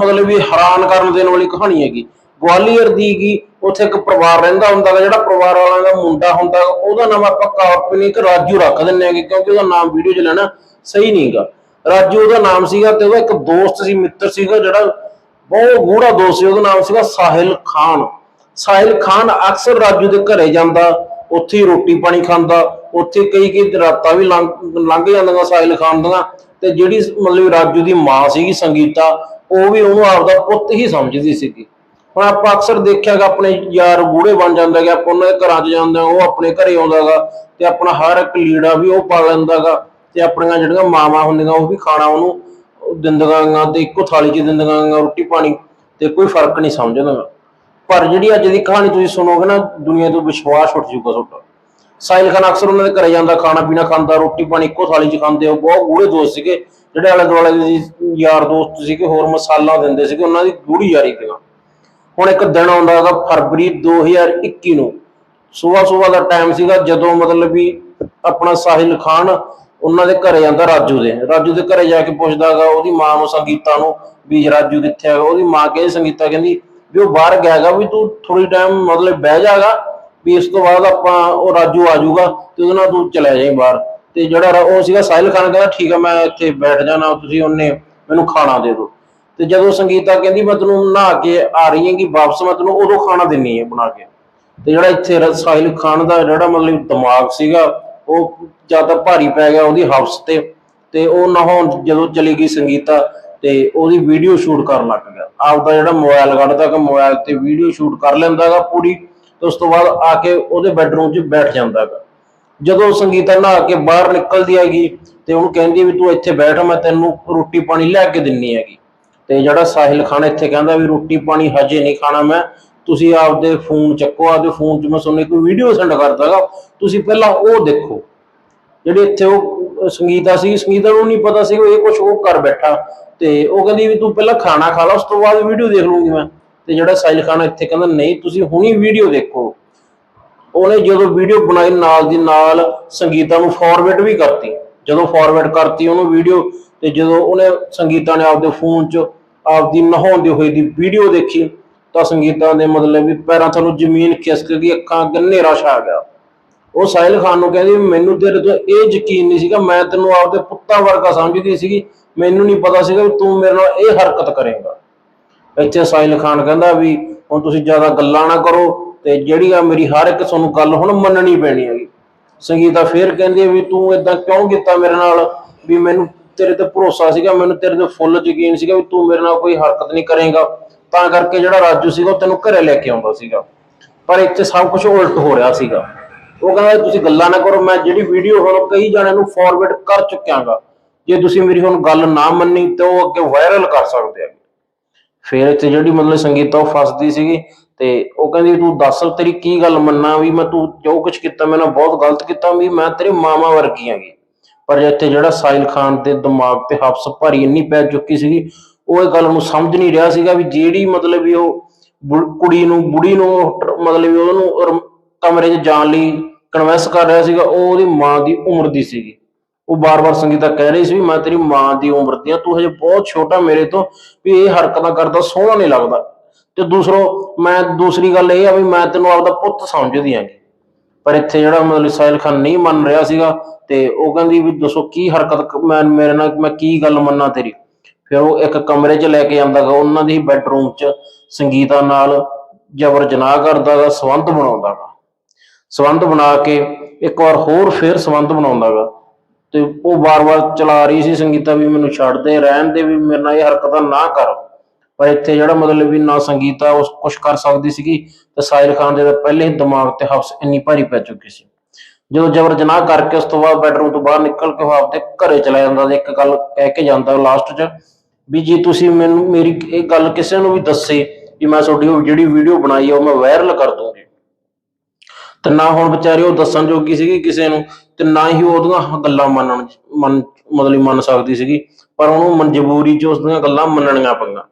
ਮਤਲਬ ਵੀ ਹੈਰਾਨ ਕਰਨ ਦੇਣ ਵਾਲੀ ਕਹਾਣੀ ਹੈਗੀ। ਗਵਾਲੀਅਰ ਦੀ ਗੀ ਉੱਥੇ ਇੱਕ ਪਰਿਵਾਰ ਰਹਿੰਦਾ ਹੁੰਦਾ ਗਾ, ਜਿਹੜਾ ਪਰਿਵਾਰ ਵਾਲਾ ਦਾ ਮੁੰਡਾ ਹੁੰਦਾ ਉਹਦਾ ਨਾਮ ਆਪਾਂ ਕਾਲਪਨਿਕ ਰਾਜੂ ਰੱਖ ਦਿੰਨੇ ਆਗੇ ਕਿਉਂਕਿ ਉਹਦਾ ਨਾਮ ਵੀਡੀਓ 'ਚ ਲੈਣਾ ਸਹੀ ਨਹੀਂਗਾ ਰਾਜੂ ਉਹਦਾ ਨਾਮ ਸੀਗਾ ਤੇ ਉਹਦਾ ਇੱਕ ਦੋਸਤ ਸੀ, ਮਿੱਤਰ ਸੀਗਾ, ਜਿਹੜਾ ਬਹੁਤ ਗੂੜਾ ਦੋਸਤ ਸੀ, ਉਹਦਾ ਨਾਮ ਸੀਗਾ ਸਾਹਿਲ ਖਾਨ। ਸਾਹਿਲ ਖਾਨ ਅਕਸਰ ਰਾਜੂ ਦੇ ਘਰੇ ਜਾਂਦਾ, ਉੱਥੇ ਹੀ ਰੋਟੀ ਪਾਣੀ ਖਾਂਦਾ, ਉੱਥੇ ਕਈ ਕਈ ਰਾਤਾਂ ਵੀ ਲੰਘ ਲੰਘ ਜਾਂਦੀਆਂ ਸਾਹਿਲ ਖਾਨ ਦੀਆਂ, ਤੇ ਜਿਹੜੀ ਮਤਲਬ ਰਾਜੂ ਦੀ ਮਾਂ ਸੀਗੀ ਸੰਗੀਤਾ ਉਹ ਵੀ ਉਹਨੂੰ ਆਪਦਾ ਪੁੱਤ ਹੀ ਸਮਝਦੀ ਸੀਗੀ ਹੁਣ ਆਪਾਂ ਅਕਸਰ ਦੇਖਿਆਗਾ ਆਪਣੇ ਯਾਰ ਗੂੜੇ ਬਣ ਜਾਂਦਾ ਗਾ ਆਪਾਂ ਉਹਨਾਂ ਦੇ ਘਰਾਂ 'ਚ ਜਾਂਦਾ, ਉਹ ਆਪਣੇ ਘਰੇ ਆਉਂਦਾਗਾ ਤੇ ਆਪਣਾ ਹਰ ਇੱਕ ਲੀੜਾ ਵੀ ਉਹ ਪਾ ਲੈਂਦਾਗਾ ਤੇ ਆਪਣੀਆਂ ਜਿਹੜੀਆਂ ਮਾਵਾਂ ਹੁੰਦੀਆਂ, ਉਹ ਵੀ ਖਾਣਾ ਉਹਨੂੰ ਦਿੰਦੀਆਂ ਗਾ ਤੇ ਇੱਕੋ ਥਾਲੀ 'ਚ ਦਿੰਦੀਆਂ ਗਾ ਰੋਟੀ ਪਾਣੀ ਤੇ ਕੋਈ ਫ਼ਰਕ ਨਹੀਂ ਸਮਝਦਾ ਗਾ। ਪਰ ਜਿਹੜੀ ਅੱਜ ਦੀ ਕਹਾਣੀ ਤੁਸੀਂ ਸੁਣੋਗੇ ਨਾ, ਦੁਨੀਆ ਤੋਂ ਵਿਸ਼ਵਾਸ ਉੱਠ ਜੂਗਾ ਤੁਹਾਡਾ ਸਾਹਿਲ ਖਾਨ ਅਕਸਰ ਉਹਨਾਂ ਦੇ ਘਰੇ ਜਾਂਦਾ, ਖਾਣਾ ਪੀਣਾ ਖਾਂਦਾ, ਰੋਟੀ ਪਾਣੀ ਇੱਕੋ ਥਾਲੀ 'ਚ ਖਾਂਦੇ ਉਹ ਬਹੁਤ ਗੂੜੇ ਦੋਸਤ ਸੀਗੇ। ਜਿਹੜੇ ਆਲੇ ਦੁਆਲੇ ਦੇ ਯਾਰ ਦੋਸਤ ਸੀਗੇ, ਹੋਰ ਮਸਾਲਾ ਦਿੰਦੇ ਸੀਗੇ, ਉਹਨਾਂ ਦੀ ਗੂੜੀ ਯਾਰੀ ਸੀਗਾ। ਹੁਣ ਇੱਕ ਦਿਨ ਆਉਂਦਾ ਹੈਗਾ, ਫਰਵਰੀ 2021 ਨੂੰ। ਸਵੇਰ ਸਵੇਰ ਦਾ ਟਾਈਮ ਸੀਗਾ, ਜਦੋਂ ਮਤਲਬ ਵੀ ਆਪਣਾ ਸਾਹਿਲ ਖਾਨ ਉਹਨਾਂ ਦੇ ਘਰੇ ਜਾਂਦਾ ਰਾਜੂ ਦੇ। ਰਾਜੂ ਦੇ ਘਰੇ ਜਾ ਕੇ ਪੁੱਛਦਾ ਹੈਗਾ, ਉਹਦੀ ਮਾਂ ਨੂੰ ਸੰਗੀਤਾ ਨੂੰ, ਵੀ ਰਾਜੂ ਕਿੱਥੇ ਹੈਗਾ? ਉਹਦੀ ਮਾਂ ਕਹਿੰਦੀ, ਸੰਗੀਤਾ ਕਹਿੰਦੀ, ਵੀ ਉਹ ਬਾਹਰ ਗਿਆ ਹੈਗਾ, ਵੀ ਤੂੰ ਥੋੜੀ ਟਾਈਮ ਮਤਲਬ ਬਹਿ ਜਾਗਾ ਵੀ ਇਸ ਤੋਂ ਬਾਅਦ ਆਪਾਂ ਉਹ ਰਾਜੂ ਆ ਜਾਊਗਾ ਤੇ ਉਹਦੇ ਨਾਲ ਤੂੰ ਚਲੇ ਜਾਈਂ ਬਾਹਰ। ਤੇ ਜਿਹੜਾ ਉਹ ਸੀਗਾ ਸਾਹਿਲ ਖਾਨ ਕਹਿੰਦਾ, ਠੀਕ ਆ, ਮੈਂ ਇੱਥੇ ਬੈਠ ਜਾਣਾ, ਤੁਸੀਂ ਉਹਨੇ ਮੈਨੂੰ ਖਾਣਾ ਦੇ ਦਿਓ। ਤੇ ਜਦੋਂ ਸੰਗੀਤਾ ਕਹਿੰਦੀ, ਮੈਂ ਤੈਨੂੰ ਨਹਾ ਕੇ ਆ ਰਹੀ ਹਾਂ ਕਿ ਵਾਪਸ ਮੈਂ ਤੈਨੂੰ ਉਦੋਂ ਖਾਣਾ ਦਿੰਨੀ ਹੈ ਬਣਾ ਕੇ। ਤੇ ਜਿਹੜਾ ਇੱਥੇ ਰ- ਸਾਹਿਲ ਖਾਨ ਦਾ ਜਿਹੜਾ ਮਤਲਬ ਦਿਮਾਗ ਸੀਗਾ, ਉਹ ਜ਼ਿਆਦਾ ਭਾਰੀ ਪੈ ਗਿਆ ਉਹਦੀ ਹਵਸ ਤੇ। ਤੇ ਉਹ ਨਹਾਉਣ ਜਦੋਂ ਚਲੀ ਗਈ ਸੰਗੀਤਾ ਤੇ ਉਹਦੀ ਵੀਡੀਓ ਸ਼ੂਟ ਕਰਨ ਲੱਗ ਗਿਆ। ਆਪਦਾ ਜਿਹੜਾ ਮੋਬਾਈਲ ਕੱਢਦਾ ਕਿ ਮੋਬਾਈਲ ਤੇ ਵੀਡੀਓ ਸ਼ੂਟ ਕਰ ਲੈਂਦਾਗਾ ਪੂਰੀ। ਤੇ ਉਸ ਤੋਂ ਬਾਅਦ ਆ ਕੇ ਉਹਦੇ ਬੈਡਰੂਮ 'ਚ ਬੈਠ ਜਾਂਦਾਗਾ ਜਦੋਂ ਸੰਗੀਤਾ ਨਹਾ ਕੇ ਬਾਹਰ ਨਿਕਲਦੀ ਹੈਗੀ ਤੇ ਉਹਨੂੰ ਕਹਿੰਦੀ ਵੀ ਤੂੰ ਇੱਥੇ ਬੈਠ, ਮੈਂ ਤੈਨੂੰ ਰੋਟੀ ਪਾਣੀ ਲੈ ਕੇ ਦਿੰਨੀ ਹੈਗੀ। ਤੇ ਜਿਹੜਾ ਸਾਹਿਲ ਖਾਨ ਇੱਥੇ ਕਹਿੰਦਾ ਵੀ ਰੋਟੀ ਪਾਣੀ ਹਜੇ ਨਹੀਂ ਖਾਣਾ ਮੈਂ, ਤੁਸੀਂ ਆਪਦੇ ਫੋਨ ਚੱਕੋ, ਆਪਦੇ ਫੋਨ 'ਚ ਮੈਂ ਤੁਹਾਨੂੰ ਇੱਕ ਵੀਡੀਓ ਸੈਂਡ ਕਰ ਦਾਂਗਾ ਤੁਸੀਂ ਪਹਿਲਾਂ ਉਹ ਦੇਖੋ। ਜਿਹੜੀ ਇੱਥੇ ਉਹ ਸੰਗੀਤਾ ਸੀ, ਸੰਗੀਤਾ ਨੂੰ ਨਹੀਂ ਪਤਾ ਸੀ ਇਹ ਕੁਝ ਉਹ ਕਰ ਬੈਠਾ। ਤੇ ਉਹ ਕਹਿੰਦੀ ਵੀ ਤੂੰ ਪਹਿਲਾਂ ਖਾਣਾ ਖਾ ਲਾ, ਉਸ ਤੋਂ ਬਾਅਦ ਵੀਡੀਓ ਦੇਖ ਲੂੰਗੀ ਮੈਂ। ਤੇ ਜਿਹੜਾ ਸਾਹਿਲ ਖਾਨ ਇੱਥੇ ਕਹਿੰਦਾ, ਨਹੀਂ, ਤੁਸੀਂ ਹੁਣੀ ਵੀਡੀਓ ਦੇਖੋ। ਉਹਨੇ ਜਦੋਂ ਵੀਡੀਓ ਬਣਾਈ ਨਾਲ ਦੀ ਨਾਲ ਸੰਗੀਤਾ ਨੂੰ ਫਾਰਵਰਡ ਵੀ ਕਰਤੀ। ਜਦੋਂ ਫਾਰਵਰਡ ਕਰਤੀ ਉਹਨੂੰ ਵੀਡੀਓ ਤੇ ਜਦੋਂ ਉਹਨੇ ਸੰਗੀਤਾ ਨੇ ਆਪਦੇ ਫੋਨ 'ਚ ਆਪਦੀ ਨਹਾਉਂਦੇ ਹੋਏ ਦੀ ਵੀਡੀਓ ਦੇਖੀ, ਤਾਂ ਸੰਗੀਤਾ ਦੇ ਮਤਲਬ ਵੀ ਪੈਰਾਂ ਥੱਲੋਂ ਜ਼ਮੀਨ ਖਿਸਕ ਗਈ, ਅੱਖਾਂ ਅੱਗੇ ਹਨੇਰਾ ਛਾ ਗਿਆ। ਉਹ ਸਾਹਿਲ ਖਾਨ ਨੂੰ ਕਹਿੰਦੀ, ਮੈਨੂੰ ਤੇਰੇ ਤੋਂ ਇਹ ਯਕੀਨ ਨਹੀਂ ਸੀਗਾ, ਮੈਂ ਤੈਨੂੰ ਆਪਦੇ ਪੁੱਤਾਂ ਵਰਗਾ ਸਮਝਦੀ ਸੀਗੀ। ਮੈਨੂੰ ਨਹੀਂ ਪਤਾ ਸੀਗਾ ਤੂੰ ਮੇਰੇ ਨਾਲ ਇਹ ਹਰਕਤ ਕਰੇਗਾ। ਇੱਥੇ ਸਾਹਿਲ ਖਾਨ ਕਹਿੰਦਾ ਵੀ ਹੁਣ ਤੁਸੀਂ ਜ਼ਿਆਦਾ ਗੱਲਾਂ ਨਾ ਕਰੋ ਤੇ ਜਿਹੜੀ ਆ ਮੇਰੀ ਹਰ ਇੱਕ ਤੁਹਾਨੂੰ ਗੱਲ ਹੁਣ ਮੰਨਣੀ ਪੈਣੀ ਹੈਗੀ। ਸੰਗੀਤਾ ਫੇਰ ਕਹਿੰਦੀ ਹੈ ਵੀ ਤੂੰ ਇਦਾਂ ਕਿਉਂ ਕੀਤਾ ਮੇਰੇ ਨਾਲ? ਵੀ ਮੈਨੂੰ ਤੇਰੇ ਤੇ ਭਰੋਸਾ ਸੀਗਾ, ਮੈਨੂੰ ਤੇਰੇ ਤੇ ਫੁੱਲ ਯਕੀਨ ਸੀਗਾ ਵੀ ਤੂੰ ਮੇਰੇ ਨਾਲ ਕੋਈ ਹਰਕਤ ਨਹੀਂ ਕਰੇਗਾ। ਤਾਂ ਕਰਕੇ ਜਿਹੜਾ ਰਾਜੂ ਸੀਗਾ ਉਹ ਤੈਨੂੰ ਘਰੇ ਲੈ ਕੇ ਆਉਂਦਾ ਸੀਗਾ। ਪਰ ਇੱਥੇ ਸਭ ਕੁਝ ਉਲਟ ਹੋ ਰਿਹਾ ਸੀਗਾ। ਉਹ ਕਹਿੰਦਾ ਤੁਸੀਂ ਗੱਲਾਂ ਨਾ ਕਰੋ, ਮੈਂ ਜਿਹੜੀ ਵੀਡੀਓ ਹੁਣ ਕਈ ਜਣਿਆਂ ਨੂੰ ਫਾਰਵਰਡ ਕਰ ਚੁੱਕਿਆਗਾ। ਜੇ ਤੁਸੀਂ ਮੇਰੀ ਹੁਣ ਗੱਲ ਨਾ ਮੰਨੀ ਤਾਂ ਉਹ ਅੱਗੇ ਵਾਇਰਲ ਕਰ ਸਕਦੇ ਆ। ਫਿਰ ਇੱਥੇ ਜਿਹੜੀ ਮਤਲਬ ਸੰਗੀਤਾ ਉਹ ਫਸਦੀ ਸੀਗੀ ਤੇ ਉਹ ਕਹਿੰਦੀ ਤੂੰ ਦੱਸ ਤੇਰੀ ਕੀ ਗੱਲ ਮੰਨਾਂ ਵੀ ਮੈਂ ਤੂੰ ਜੋ ਕੁਝ ਕੀਤਾ ਮੈਂ ਨਾ ਬਹੁਤ ਗਲਤ ਕੀਤਾ ਵੀ ਮੈਂ ਤੇਰੀ ਮਾਮਾ ਵਰਗੀ ਹੈਗੀ। ਪਰ ਇੱਥੇ ਜਿਹੜਾ ਸਾਇਲ ਖਾਨ ਦੇ ਦਿਮਾਗ ਤੇ ਹਫਸ ਭਰੀ ਇੰਨੀ ਪੈ ਚੁੱਕੀ ਸੀਗੀ, ਉਹ ਇਹ ਗੱਲ ਨੂੰ ਸਮਝ ਨਹੀਂ ਰਿਹਾ ਸੀਗਾ ਵੀ ਜਿਹੜੀ ਮਤਲਬ ਵੀ ਉਹ ਬੁ- ਕੁੜੀ ਨੂੰ, ਬੁੜੀ ਨੂੰ ਮਤਲਬ ਵੀ ਉਹਨੂੰ ਕਮਰੇ 'ਚ ਜਾਣ ਲਈ ਕਨਵੈਂਸ ਕਰ ਰਿਹਾ ਸੀਗਾ, ਉਹ ਉਹਦੀ ਮਾਂ ਦੀ ਉਮਰ ਦੀ ਸੀਗੀ। ਉਹ ਬਾਰ-ਬਾਰ ਸੰਗੀਤਾ ਕਹਿ ਰਹੀ ਸੀ ਵੀ ਮੈਂ ਤੇਰੀ ਮਾਂ ਦੀ ਉਮਰ ਦੀ ਆ, ਤੂੰ ਹਜੇ ਬਹੁਤ ਛੋਟਾ ਮੇਰੇ ਤੋਂ ਵੀ ਇਹ ਹਰਕਤਾਂ ਕਰਦਾ, ਸੋਹਣਾ ਨਹੀਂ ਲੱਗਦਾ। ਤੇ ਦੂਸਰੋ, ਮੈਂ ਦੂਸਰੀ ਗੱਲ ਇਹ ਆ ਵੀ ਮੈਂ ਤੈਨੂੰ ਆਪਦਾ ਪੁੱਤ ਸਮਝਦੀ ਆਂਗੀ ਪਰ ਇੱਥੇ ਜਿਹੜਾ ਮਤਲਬ ਸਾਹਿਲ ਖਾਨ ਨਹੀਂ ਮੰਨ ਰਿਹਾ ਸੀਗਾ ਤੇ ਉਹ ਕਹਿੰਦੀ ਵੀ ਦੱਸੋ ਕੀ ਹਰਕਤ ਮੈਂ ਮੇਰੇ ਨਾਲ ਮੈਂ ਕੀ ਗੱਲ ਮੰਨਾਂ ਤੇਰੀ? ਫਿਰ ਉਹ ਇੱਕ ਕਮਰੇ 'ਚ ਲੈ ਕੇ ਜਾਂਦਾ ਗਾ, ਉਹਨਾਂ ਦੀ ਬੈੱਡਰੂਮ 'ਚ ਸੰਗੀਤਾ ਨਾਲ ਜਬਰ ਜਨਾਹ ਕਰਦਾ ਗਾ ਸੰਬੰਧ ਬਣਾਉਂਦਾ ਗਾ। ਸੰਬੰਧ ਬਣਾ ਕੇ ਇੱਕ ਵਾਰ ਹੋਰ ਫੇਰ ਸੰਬੰਧ ਬਣਾਉਂਦਾ ਗਾ। ਤੇ ਉਹ ਵਾਰ-ਵਾਰ ਚਲਾ ਰਹੀ ਸੀ ਸੰਗੀਤਾ ਵੀ ਮੈਨੂੰ ਛੱਡ ਦੇ, ਰਹਿਣ ਦੇ ਵੀ ਮੇਰੇ ਨਾਲ ਇਹ ਹਰਕਤਾਂ ਨਾ ਕਰ। ਪਰ ਇੱਥੇ ਜਿਹੜਾ ਮਤਲਬ ਵੀ ਨਾ ਸੰਗੀਤਾ ਉਸ ਕੁਝ ਕਰ ਸਕਦੀ ਸੀਗੀ ਤੇ ਸਾਹਿਲ ਖਾਨ ਦੇ ਪਹਿਲੇ ਹੀ ਦਿਮਾਗ ਤੇ ਹਫਸ ਇੰਨੀ ਭਾਰੀ ਪੈ ਚੁੱਕੀ ਸੀ। ਜਦੋਂ ਜਬਰ ਜਨਾਹ ਕਰਕੇ ਉਸ ਤੋਂ ਬਾਅਦ ਬੈਡਰੂਮ ਤੋਂ ਬਾਹਰ ਨਿਕਲ ਕੇ ਉਹ ਆਪਦੇ ਘਰੇ ਚਲਾ ਜਾਂਦਾ ਤੇ ਇੱਕ ਗੱਲ ਕਹਿ ਕੇ ਜਾਂਦਾ ਲਾਸਟ 'ਚ ਵੀ ਜੇ ਤੁਸੀਂ ਮੈਨੂੰ, ਮੇਰੀ ਇਹ ਗੱਲ ਕਿਸੇ ਨੂੰ ਵੀ ਦੱਸੇ ਕਿ ਮੈਂ ਤੁਹਾਡੀ ਉਹ ਜਿਹੜੀ ਵੀਡੀਓ ਬਣਾਈ ਆ, ਉਹ ਮੈਂ ਵਾਇਰਲ ਕਰ ਦੂੰਗੀ। ਤੇ ਨਾ ਹੁਣ ਵਿਚਾਰੀ ਉਹ ਦੱਸਣ ਜੋਗੀ ਸੀਗੀ ਕਿਸੇ ਨੂੰ ਤੇ ਨਾ ਹੀ ਉਹਦੀਆਂ ਗੱਲਾਂ ਮੰਨਣ, ਮੰਨ, ਮਤਲਬ ਮੰਨ ਸਕਦੀ ਸੀਗੀ, ਪਰ ਉਹਨੂੰ ਮਜਬੂਰੀ 'ਚ ਉਸਦੀਆਂ ਗੱਲਾਂ ਮੰਨਣੀਆਂ ਪਈਆਂ।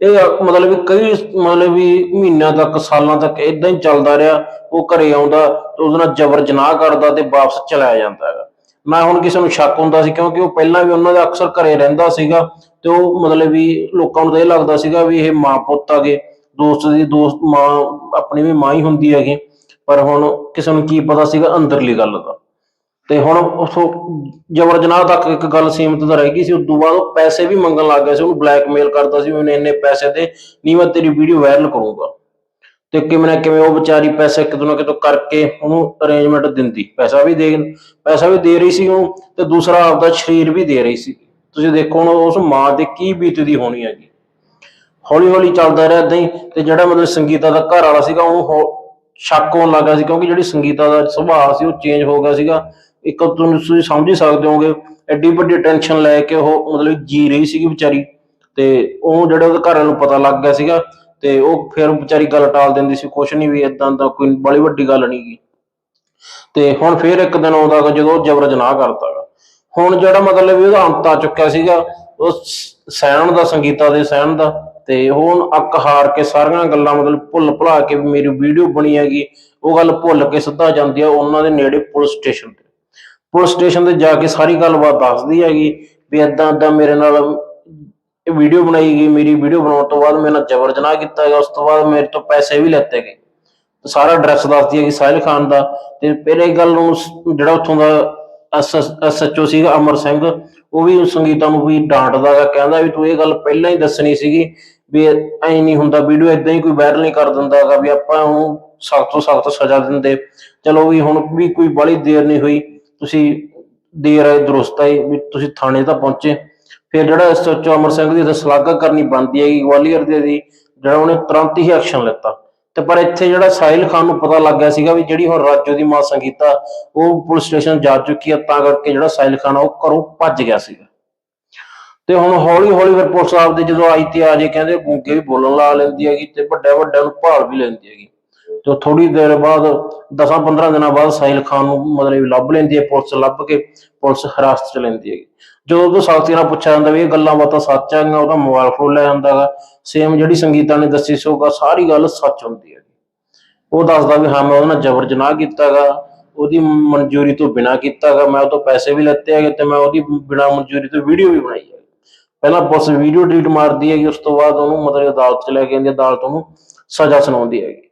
ਇਹ ਮਤਲਬ ਵੀ ਕਈ, ਮਤਲਬ ਵੀ ਮਹੀਨਿਆਂ ਤੱਕ, ਸਾਲਾਂ ਤੱਕ ਇਦਾਂ ਹੀ ਚੱਲਦਾ ਰਿਹਾ, ਉਹ ਘਰੇ ਆਉਂਦਾ ਤੇ ਉਹਦੇ ਨਾਲ ਜਬਰ ਜਨਾਹ ਕਰਦਾ ਤੇ ਵਾਪਸ ਚਲਾ ਜਾਂਦਾ ਹੈਗਾ। ਨਾ ਹੁਣ ਕਿਸੇ ਨੂੰ ਸ਼ੱਕ ਹੁੰਦਾ ਸੀ, ਕਿਉਂਕਿ ਉਹ ਪਹਿਲਾਂ ਵੀ ਉਹਨਾਂ ਦੇ ਅਕਸਰ ਘਰੇ ਰਹਿੰਦਾ ਸੀਗਾ ਤੇ ਉਹ ਮਤਲਬ ਵੀ ਲੋਕਾਂ ਨੂੰ ਤਾਂ ਇਹ ਲੱਗਦਾ ਸੀਗਾ ਵੀ ਇਹ ਮਾਂ ਪੁੱਤ ਆਗੇ ਦੋਸਤ ਦੀ ਦੋਸਤ, ਮਾਂ, ਆਪਣੀ ਵੀ ਮਾਂ ਹੀ ਹੁੰਦੀ ਹੈਗੀ। ਪਰ ਹੁਣ ਕਿਸੇ ਨੂੰ ਕੀ ਪਤਾ ਸੀਗਾ, ਅੰਦਰਲੀ ਗੱਲ ਦਾ। ਤੇ ਹੁਣ ਉਸ ਜਬਰ ਜਨਾਹ ਤੱਕ ਇੱਕ ਗੱਲ ਸੀਮਤ ਤਾਂ ਰਹਿ ਗਈ ਸੀ ਉਸ ਤੋਂ ਬਾਅਦ ਉਹ ਪੈਸੇ ਵੀ ਮੰਗਣ ਲੱਗ ਗਿਆ ਸੀ, ਉਹਨੂੰ ਬਲੈਕਮੇਲ ਕਰਦਾ ਸੀ ਮੈਨੂੰ ਇੰਨੇ ਪੈਸੇ ਦੇ, ਨਹੀਂ ਮੈਂ ਤੇਰੀ ਵੀਡੀਓ ਵਾਇਰਲ ਕਰੂੰਗਾ। ਤੇ ਕਿਵੇਂ ਨਾ ਕਿਵੇਂ ਉਹ ਵਿਚਾਰੀ ਪੈਸੇ ਕਿਤੋਂ ਨਾ ਕਿਤੋਂ ਕਰਕੇ ਉਹਨੂੰ ਅਰੇਂਜਮੈਂਟ ਦਿੰਦੀ, ਪੈਸਾ ਵੀ ਦੇ, ਪੈਸਾ ਵੀ ਦੇ ਰਹੀ ਸੀ ਉਹਨੂੰ ਤੇ ਦੂਸਰਾ ਆਪਦਾ ਸਰੀਰ ਵੀ ਦੇ ਰਹੀ ਸੀ। ਤੁਸੀਂ ਦੇਖੋ ਹੁਣ ਉਸ ਮਾਂ ਤੇ ਕੀ ਬੀਤਦੀ ਹੋਣੀ ਹੈਗੀ। ਹੌਲੀ ਹੌਲੀ ਚੱਲਦਾ ਰਿਹਾ ਏਦਾਂ ਹੀ, ਤੇ ਜਿਹੜਾ ਮਤਲਬ ਸੰਗੀਤਾ ਦਾ ਘਰ ਵਾਲਾ ਸੀਗਾ, ਉਹਨੂੰ ਸ਼ੱਕ ਹੋਣ ਲੱਗਾ ਸੀ, ਕਿਉਂਕਿ ਜਿਹੜੀ ਸੰਗੀਤਾ ਦਾ ਸੁਭਾਅ ਸੀ, ਉਹ ਚੇਂਜ ਹੋ ਗਿਆ ਸੀਗਾ। ਇੱਕ ਤੁਹਾਨੂੰ ਤੁਸੀਂ ਸਮਝ ਹੀ ਸਕਦੇ ਹੋਗੇ ਐਡੀ ਵੱਡੀ ਟੈਨਸ਼ਨ ਲੈ ਕੇ ਉਹ ਮਤਲਬ ਜੀ ਰਹੀ ਸੀਗੀ ਵਿਚਾਰੀ ਤੇ ਉਹ ਜਿਹੜੇ ਉਹਦੇ ਘਰ ਨੂੰ ਪਤਾ ਲੱਗ ਗਿਆ ਸੀਗਾ ਤੇ ਉਹ ਫਿਰ ਵਿਚਾਰੀ ਗੱਲ ਟਾਲ ਦਿੰਦੀ ਸੀ, ਕੁਛ ਨਹੀਂ ਵੀ ਇਦਾਂ ਦਾ ਕੋਈ ਬੜੀ ਵੱਡੀ ਗੱਲ ਨਹੀਂ ਤੇ ਹੁਣ ਫਿਰ ਇੱਕ ਦਿਨ ਆਉਂਦਾ ਜਦੋਂ ਜਬਰ ਜਨਾਹ ਕਰਦਾ ਗਾ। ਹੁਣ ਜਿਹੜਾ ਮਤਲਬ ਵੀ ਉਹਦਾ ਅੰਤ ਆ ਚੁੱਕਿਆ ਸੀਗਾ, ਉਹ ਸਹਿਣ ਦਾ, ਸੰਗੀਤਾ ਦੇ ਸਹਿਣ ਦਾ ਤੇ ਹੁਣ ਅੱਕ ਹਾਰ ਕੇ ਸਾਰੀਆਂ ਗੱਲਾਂ ਮਤਲਬ ਭੁੱਲ ਭੁਲਾ ਕੇ ਮੇਰੀ ਵੀਡੀਓ ਬਣੀ ਹੈਗੀ, ਉਹ ਗੱਲ ਭੁੱਲ ਕੇ ਸਿੱਧਾ ਜਾਂਦੀ ਆ, ਉਹਨਾਂ ਦੇ ਨੇੜੇ ਪੁਲਿਸ ਸਟੇਸ਼ਨ ਤੇ। ਪੁਲਿਸ ਸਟੇਸ਼ਨ ਤੇ ਜਾ ਕੇ ਸਾਰੀ ਗੱਲਬਾਤ ਦੱਸਦੀ ਹੈਗੀ ਵੀ ਏਦਾਂ ਏਦਾਂ ਮੇਰੇ ਨਾਲ ਇਹ ਵੀਡੀਓ ਬਣਾਈ ਗਈ, ਮੇਰੀ ਵੀਡੀਓ ਬਣਾਉਣ ਤੋਂ ਬਾਅਦ ਮੇਰੇ ਨਾਲ ਜਬਰ ਜਨਾਹ ਕੀਤਾ ਗਿਆ, ਉਸ ਤੋਂ ਬਾਅਦ ਮੇਰੇ ਤੋਂ ਪੈਸੇ ਵੀ ਲੈਤੇ ਗਏ। ਸਾਰਾ ਐਡਰੈਸ ਦੱਸਦੀ ਹੈਗੀ ਸਾਹਿਲ ਖਾਨ ਦਾ। ਤੇ ਪਹਿਲੇ ਗੱਲ ਨੂੰ ਜਿਹੜਾ ਉੱਥੋਂ ਦਾ ਐਸਐਚਓ ਸੀਗਾ ਅਮਰ ਸਿੰਘ, ਉਹ ਵੀ ਸੰਗੀਤਾ ਨੂੰ ਵੀ ਡਾਂਟਦਾ ਗਾ, ਕਹਿੰਦਾ ਵੀ ਤੂੰ ਇਹ ਗੱਲ ਪਹਿਲਾਂ ਹੀ ਦੱਸਣੀ ਸੀਗੀ ਵੀ ਐ ਨਹੀਂ ਹੁੰਦਾ, ਵੀਡੀਓ ਇਦਾਂ ਹੀ ਕੋਈ ਵਾਇਰਲ ਨਹੀਂ ਕਰ ਦਿੰਦਾਗਾ ਵੀ ਆਪਾਂ ਉਹਨੂੰ ਸਖਤ ਤੋਂ ਸਖਤ ਸਜ਼ਾ ਦਿੰਦੇ। ਚਲੋ ਵੀ ਹੁਣ ਵੀ ਕੋਈ ਬੜੀ ਦੇਰ ਨਹੀਂ ਹੋਈ। ਤੁਸੀਂ ਦੇਰ ਆਏ ਦਰੁਸਤ ਆਏ ਵੀ ਤੁਸੀਂ ਥਾਣੇ ਤਾਂ ਪਹੁੰਚੇ। ਫਿਰ ਜਿਹੜਾ ਐਸਐਚਓ ਅਮਰ ਸਿੰਘ ਦੀ ਤੇ ਸ਼ਲਾਘਾ ਕਰਨੀ ਬਣਦੀ ਹੈਗੀ, ਗਵਾਲੀਅਰ ਦੇ ਦੀ, ਜਿਹੜਾ ਉਹਨੇ ਤੁਰੰਤ ਹੀ ਐਕਸ਼ਨ ਲਿੱਤਾ। ਤੇ ਪਰ ਇੱਥੇ ਜਿਹੜਾ ਸਾਹਿਲ ਖਾਨ ਨੂੰ ਪਤਾ ਲੱਗ ਗਿਆ ਸੀਗਾ ਵੀ ਜਿਹੜੀ ਹੁਣ ਰਾਜੋ ਦੀ ਮਾਂ ਸੰਗੀਤਾ ਉਹ ਪੁਲਿਸ ਸਟੇਸ਼ਨ ਜਾ ਚੁੱਕੀ ਆ, ਤਾਂ ਕਰਕੇ ਜਿਹੜਾ ਸਾਹਿਲ ਖਾਨ ਆ, ਉਹ ਘਰੋਂ ਭੱਜ ਗਿਆ ਸੀਗਾ। ਤੇ ਹੁਣ ਹੌਲੀ ਹੌਲੀ ਫਿਰ ਪੁਲਿਸ ਆਪਦੇ ਜਦੋਂ ਆਈ ਤੇ ਆ ਜੇ, ਕਹਿੰਦੇ ਗੂੰਗੇ ਵੀ ਬੋਲਣ ਲਾ ਲੈਂਦੀ ਹੈਗੀ ਤੇ ਵੱਡੇ ਵੱਡਿਆਂ ਨੂੰ ਭਾਲ ਵੀ ਲੈਂਦੀ ਹੈਗੀ। ਤੇ ਥੋੜੀ ਦੇਰ ਬਾਅਦ 10-15 ਦਿਨਾਂ ਬਾਅਦ ਸਾਹਿਲ ਖਾਨ ਨੂੰ ਮਤਲਬ ਲੱਭ ਲੈਂਦੀ ਹੈ ਪੁਲਿਸ ਲੱਭ ਕੇ ਪੁਲਿਸ ਹਿਰਾਸਤ ਚ ਲੈਂਦੀ ਹੈਗੀ। ਜਦੋਂ ਉਹ ਸਖਤੀ ਨਾਲ ਪੁੱਛਿਆ ਜਾਂਦਾ ਵੀ ਇਹ ਗੱਲਾਂ ਬਾਤਾਂ ਸੱਚ ਹੈਗੀਆਂ ਉਹਦਾ ਮੋਬਾਈਲ ਫੋਨ ਲੈ ਜਾਂਦਾਗਾ ਸੇਮ ਜਿਹੜੀ ਸੰਗੀਤਾ ਨੇ ਦੱਸੀ ਸੀ ਉਹ ਸਾਰੀ ਗੱਲ ਸੱਚ ਹੁੰਦੀ ਹੈ ਉਹ ਦੱਸਦਾ ਵੀ ਹਾਂ ਮੈਂ ਉਹਦੇ ਨਾਲ ਜਬਰ ਜਨਾਹ ਕੀਤਾਗਾ ਉਹਦੀ ਮਨਜ਼ੂਰੀ ਤੋਂ ਬਿਨਾ ਕੀਤਾਗਾ ਮੈਂ ਉਹ ਤੋਂ ਪੈਸੇ ਵੀ ਲੈਤੇ ਹੈਗੇ ਤੇ ਮੈਂ ਉਹਦੀ ਬਿਨਾ ਮਨਜ਼ੂਰੀ ਤੋਂ ਵੀਡੀਓ ਵੀ ਬਣਾਈ ਹੈ ਪਹਿਲਾਂ ਪੁਲਿਸ ਵੀਡੀਓ ਡਿਲੀਟ ਮਾਰਦੀ ਹੈਗੀ ਉਸ ਤੋਂ ਬਾਅਦ ਉਹਨੂੰ ਮਤਲਬ ਅਦਾਲਤ ਚ ਲੈ ਕੇ ਜਾਂਦੀ ਹੈ, ਅਦਾਲਤ ਉਹਨੂੰ ਸਜ਼ਾ ਸੁਣਾਉਂਦੀ ਹੈਗੀ।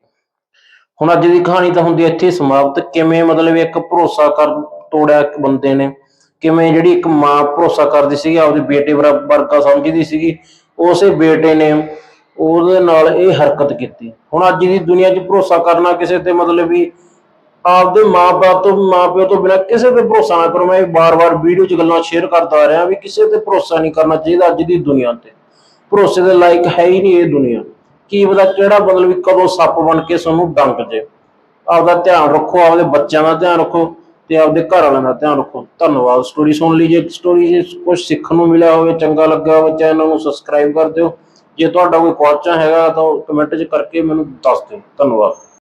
ਹੁਣ ਅੱਜ ਦੀ ਕਹਾਣੀ ਤਾਂ ਹੁੰਦੀ ਹੈ ਇੱਥੇ ਹੀ ਸਮਾਪਤ। ਕਿਵੇਂ ਮਤਲਬ ਇੱਕ ਭਰੋਸਾ ਕਰ ਤੋੜਿਆ ਇੱਕ ਬੰਦੇ ਨੇ? ਕਿਵੇਂ ਜਿਹੜੀ ਇੱਕ ਮਾਂ ਭਰੋਸਾ ਕਰਦੀ ਸੀਗੀ, ਆਪਦੇ ਬੇਟੇ ਵਰ- ਵਰਗਾ ਸਮਝਦੀ ਸੀਗੀ, ਉਸੇ ਬੇਟੇ ਨੇ ਉਹਦੇ ਨਾਲ ਇਹ ਹਰਕਤ ਕੀਤੀ। ਹੁਣ ਅੱਜ ਦੀ ਦੁਨੀਆ 'ਚ ਭਰੋਸਾ ਕਰਨਾ ਕਿਸੇ ਤੇ ਮਤਲਬ ਵੀ ਆਪਦੇ ਮਾਪੇ ਤੋਂ, ਮਾਪਿਓ ਤੋਂ ਬਿਨਾਂ ਕਿਸੇ ਤੇ ਭਰੋਸਾ ਨਾ ਕਰੋ। ਮੈਂ ਇਹ ਬਾਰ-ਬਾਰ ਵੀਡੀਓ 'ਚ ਗੱਲਾਂ ਸ਼ੇਅਰ ਕਰਦਾ ਆ ਰਿਹਾ ਵੀ ਕਿਸੇ ਤੇ ਭਰੋਸਾ ਨਹੀਂ ਕਰਨਾ ਚਾਹੀਦਾ ਅੱਜ ਦੀ ਦੁਨੀਆ ਤੇ। ਭਰੋਸੇ ਦੇ ਲਾਇਕ ਹੈ ਹੀ ਨਹੀਂ ਇਹ ਦੁਨੀਆ। ਕੀ ਪਤਾ ਕਿਹੜਾ ਮਤਲਬ ਵੀ ਕਦੋਂ ਸੱਪ ਬਣ ਕੇ ਸਾਨੂੰ ਡੰਗ ਜੇ। ਆਪਦਾ ਧਿਆਨ ਰੱਖੋ, ਆਪਦੇ ਬੱਚਿਆਂ ਦਾ ਧਿਆਨ ਰੱਖੋ ਤੇ ਆਪਦੇ ਘਰ ਵਾਲਿਆਂ ਦਾ ਧਿਆਨ ਰੱਖੋ। ਧੰਨਵਾਦ। ਸਟੋਰੀ ਸੁਣ ਲਈ ਜੇ ਸਟੋਰੀ ਜੇ ਕੁਝ ਸਿੱਖਣ ਨੂੰ ਮਿਲਿਆ ਹੋਵੇ, ਚੰਗਾ ਲੱਗਾ ਹੋਵੇ, ਚੈਨਲ ਨੂੰ ਸਬਸਕ੍ਰਾਈਬ ਕਰ ਦਿਓ। ਜੇ ਤੁਹਾਡਾ ਕੋਈ ਕੁਐਸਚਨ ਹੈਗਾ ਤਾਂ ਕਮੈਂਟ 'ਚ ਕਰਕੇ ਮੈਨੂੰ ਦੱਸ ਦਿਓ। ਧੰਨਵਾਦ।